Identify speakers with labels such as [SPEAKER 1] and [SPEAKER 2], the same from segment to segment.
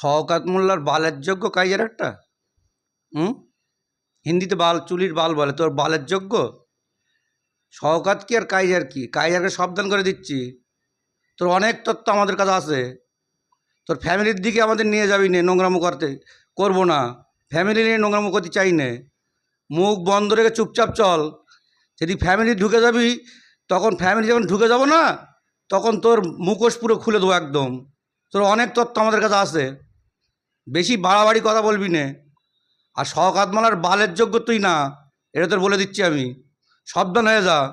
[SPEAKER 1] শওকাত মোল্লার বালের যোগ্য কাইজার একটা? হুম? হিন্দিতে বাল, চুলির বাল বলে, তোর বালের যোগ্য? শওকাত কি আর কাইজার কি? কাইজারকে সাবধান করে দিচ্ছি। তোর অনেক তথ্য আমাদের কাছে আছে। তোর ফ্যামিলির দিকে আমাদের নিয়ে যাবি নে নোংরামো করতে। করব না। ফ্যামিলি নিয়ে নোংরামো করতে চাই নে। মুখ বন্ধ রেখে চুপচাপ চল। যদি ফ্যামিলি ঢুকে যাবি, তখন ফ্যামিলি যখন ঢুকে যাব না, তখন তোর মুখোশ পুরো খুলে দেবো একদম। তোর অনেক তথ্য আমাদের কাছে আছে। বেশি বাড়াবাড়ি কথা বলবি নে। আর শওকাত মালার বালের যোগ্য তুই না, এটা তোর বলে দিচ্ছি আমি। সাবধান হয়ে যা।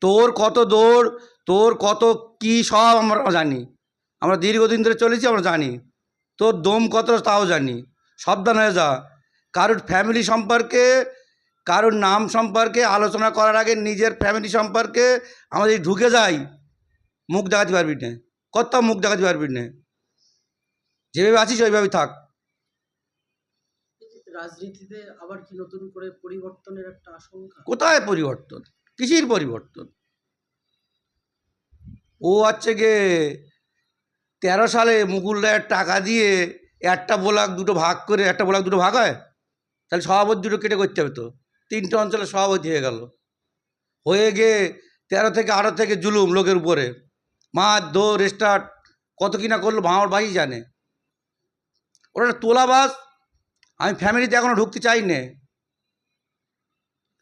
[SPEAKER 1] তোর কত দৌড়, তোর কত কি সব আমরা জানি। আমরা দীর্ঘদিন ধরে চলেছি, আমরা জানি। তোর দম কত তাও জানি। সাবধান হয়ে যা। কারোর ফ্যামিলি সম্পর্কে, কারোর নাম সম্পর্কে আলোচনা করার আগে নিজের ফ্যামিলি সম্পর্কে আমাদের ঢুকে যাই। মুখ দেখাতে পারবি না। কত মুখ দেখাতে পারবি না। যেভাবে আছিস ওইভাবেই থাক।
[SPEAKER 2] রাজনীতিতে আবার কি নতুন করে পরিবর্তনের একটা আশঙ্কা?
[SPEAKER 1] কোথায় পরিবর্তন? কিসির পরিবর্তন? ও হচ্ছে গিয়ে তেরো সালে মুকুল রায়ের টাকা দিয়ে একটা ব্লক দুটো ভাগ করে একটা ব্লক দুটো ভাগ হয়? তাহলে সভাপতি দুটো কেটে করতে হবে তো। তিনটে অঞ্চলে সভাপতি হয়ে গেল। হয়ে গিয়ে তেরো থেকে আঠারো থেকে জুলুম লোকের উপরে। মাছ দৌড় স্টার্ট কত কিনা করল আমার ভাই জানে। ওটা তোলাবাস আমি ফ্যামিলিতে এখনও ঢুকতে চাই না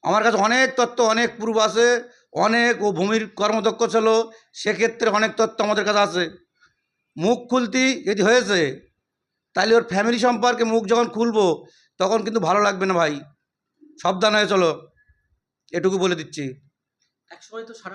[SPEAKER 1] আমার কাছে অনেক তত্ত্ব, অনেক পূর্ব আছে, অনেক ও ভূমির কর্মদক্ষ ছিল, সেক্ষেত্রে অনেক তত্ত্ব আমাদের কাছে আছে। মুখ খুলতি যদি হয়েছে, তাহলে ওর ফ্যামিলি সম্পর্কে মুখ যখন খুলবো, তখন কিন্তু ভালো লাগবে না ভাই। সাবধান হয়ে চলো। এটুকু বলে দিচ্ছি।
[SPEAKER 2] এক সময় তো সারা